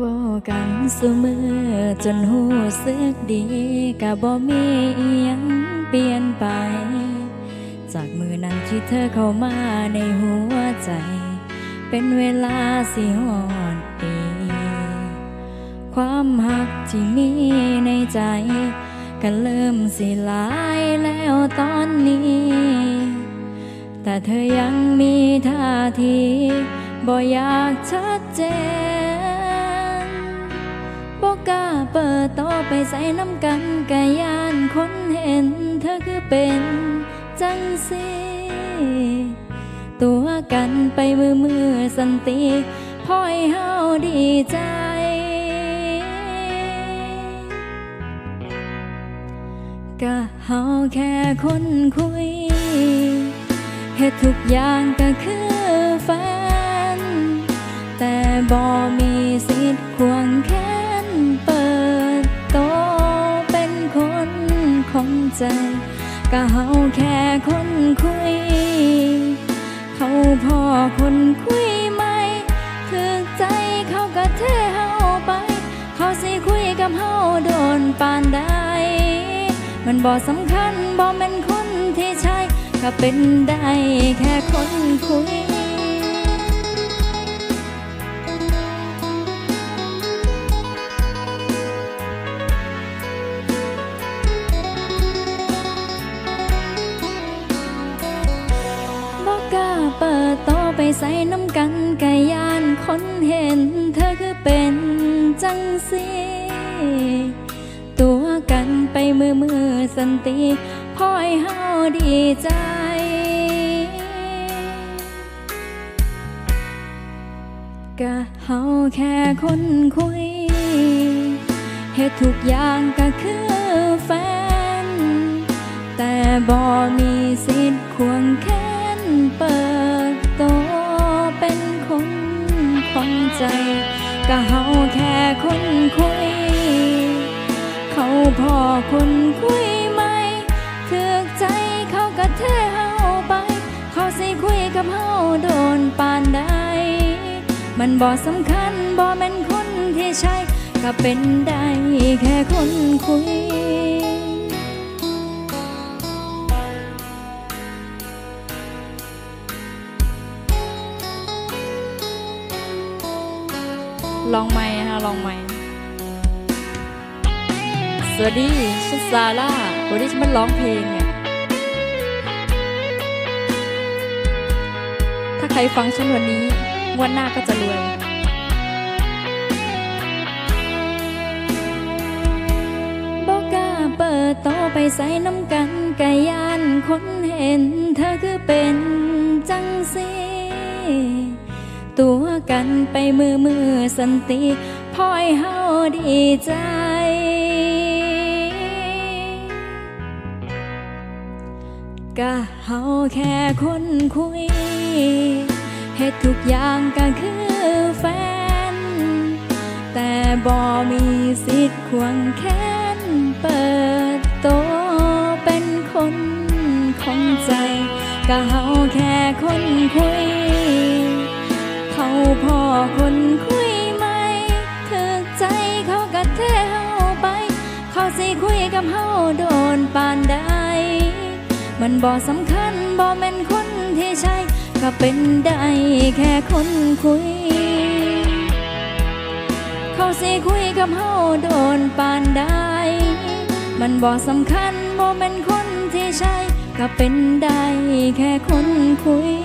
ว่ากันสุมือจนหูสึกดีกะบ่มีอิหยังเปลี่ยนไป จากมือนั้นที่เธอเข้ามาในหัวใจ เป็นเวลาสิหอดปี ความหักที่มีในใจ ก็เริ่มสิลายแล้วตอนนี้ แต่เธอยังมีท่าทีบ่อยากชัดเจน กล้าเปิดโตอไปใส่น้ำกันกะยานคนเห็น เธอคือเป็นจังสิตัวกันไปมือมือสันติพอให้เฮาดีใจก็เฮาแค่คนคุยเฮ็ดทุกอย่างก็คือแฟน แต่บ่มีสิทธิ์คว ใจ ก็เฮาแค่คนคุย เขาพอคนคุยไหมถึกใจเขาก็เทเฮาไป เขาสิคุยกับเฮาโดนปานใดมันบ่สำคัญบ่แม่นคนที่ใช่ก็เป็นได้แค่คนคุย ใส่น้ำกันกะยานคนเห็น เธอคือเป็นจังสีตัวกันไปมือมือสันติพอให้เฮาดีใจก็เฮาแค่คนคุยเฮ็ดทุกอย่างก็คือแฟน แต่บ่มีสิทธิ์ควงแขนเปิด ใจก็เฮาแค่คนคุย เขาพอคนคุยไหมถึกใจเขาก็เทเฮาไป เขาสิคุยกับเฮาโดนปานใด มันบ่สำคัญบ่แม่นคนที่ใช่ก็เป็นได้แค่คนคุย ลองไม่นะคะลองไม่ สวัสดีฉันซาร่าวันนี้ฉันมาร้องเพลงเนี่ย ถ้าใครฟังฉันวันนี้วันหน้าก็จะรวยบอกกล้าเปิดโตอไปใส่น้ำกันกะยานคนเห็นเธอคือเป็นจังสี ตัวกันไปมือมือสันติพอให้เฮาดีใจก็เฮาแค่คนคุยเฮ็ดทุกอย่างก็คือแฟน แต่บ่มีสิทธิ์ควงแขนเปิดโตเป็นคนของใจก็เฮาแค่คนคุย พ่อคนคุยไหมถึกใจเขาก็เทเฮาไป เขาสิคุยกับเฮาโดนปานใด มันบ่สำคัญบ่แม่นคนที่ใช่ ก็เป็นได้แค่คนคุย เขาสิคุยกับเฮาโดนปานใด มันบ่สำคัญบ่แม่นคนที่ใช่ ก็เป็นได้แค่คนคุย